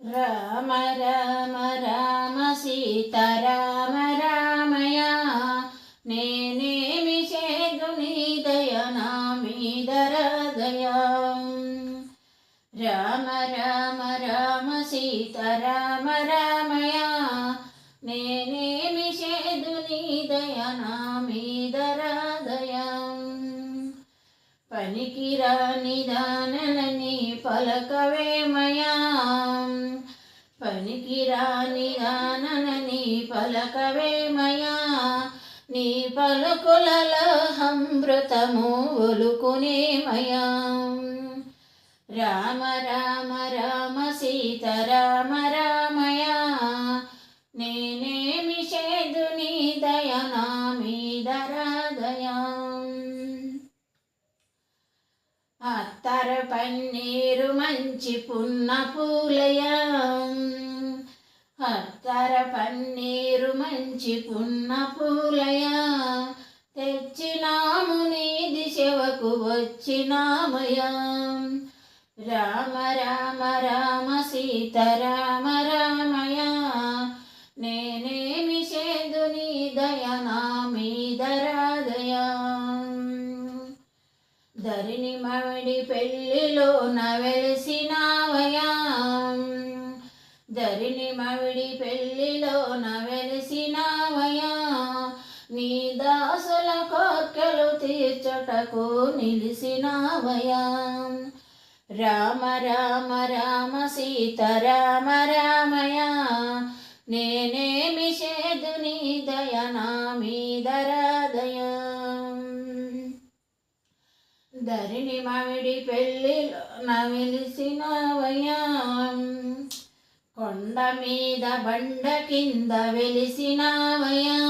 రామ రామ రామ సీత రామ రామయ నేనేమి చేదు నీ నా మీద రామ రామ రామ సీత రామ రామయ నేనేమి చేదు నీ నా మీద హృదయ పనికిరాని దానలని పలకవేమయా పనికిరాని దానలని పలకవేమయా నీ పలుకులలో అమృతము ఒలుకునేమయా రామ రామ రామ సీత రామ పన్నీరు మంచి పున్న పూలయ అత్తర పన్నీరు మంచి పున్న పూలయ తెచ్చినాము నీది శివకు వచ్చినామయా రామ రామ రామ సీత రామ రామయ నేనేమి చేదు నీ దయ నా మీద రాదయా ధరిణి మవిడి పెళ్ళిలో నవెలిసినావయా ధరిణి మవిడి పెళ్ళిలో నవెలిసినావయా నీ దాసుల కోర్కెలు తీర్చటకు నిలిసినావయా రామ రామ రామ సీత రామ రామయా నేనే ధరిణి మామిడి పెళ్ళిలో నవిలిసినవయ్యా. కొండ మీద బండ కింద వెలిసినావయ్యా.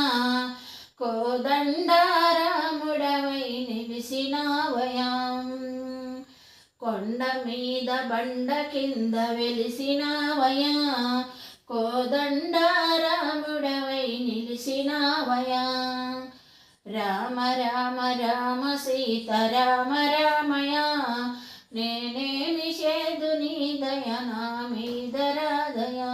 కోదండారాముడవై వయం కొండ మీద బండ కింద వెలిసినావయ్యా. కోదండారాముడవై నిలిసినావయ్యా. రామ రామ రామ సీత రామ రామయ నేనే చేదు నీ దయ నా మీద రాదయా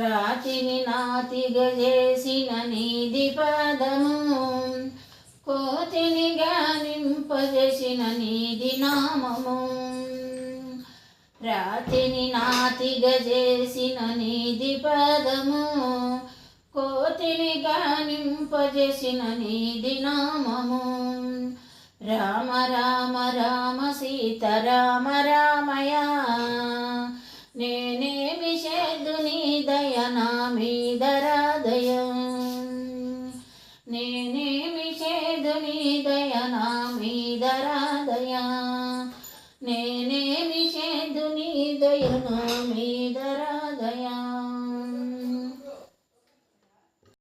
రాతిని నాతిగ చేసిన నీది పదము కోతిని గానింపజేసిన నీది నామము. రాతిని నాతి గజేసిన నీది పదము కోతిని గానింపజేసిన నీది నామము. రామ రామ రామ సీత రామ రామయ నేనేమి చేదు నీ దయ నా మీద రాదయ నేనేమి చేదు నీ దయ నా మీద రాదయా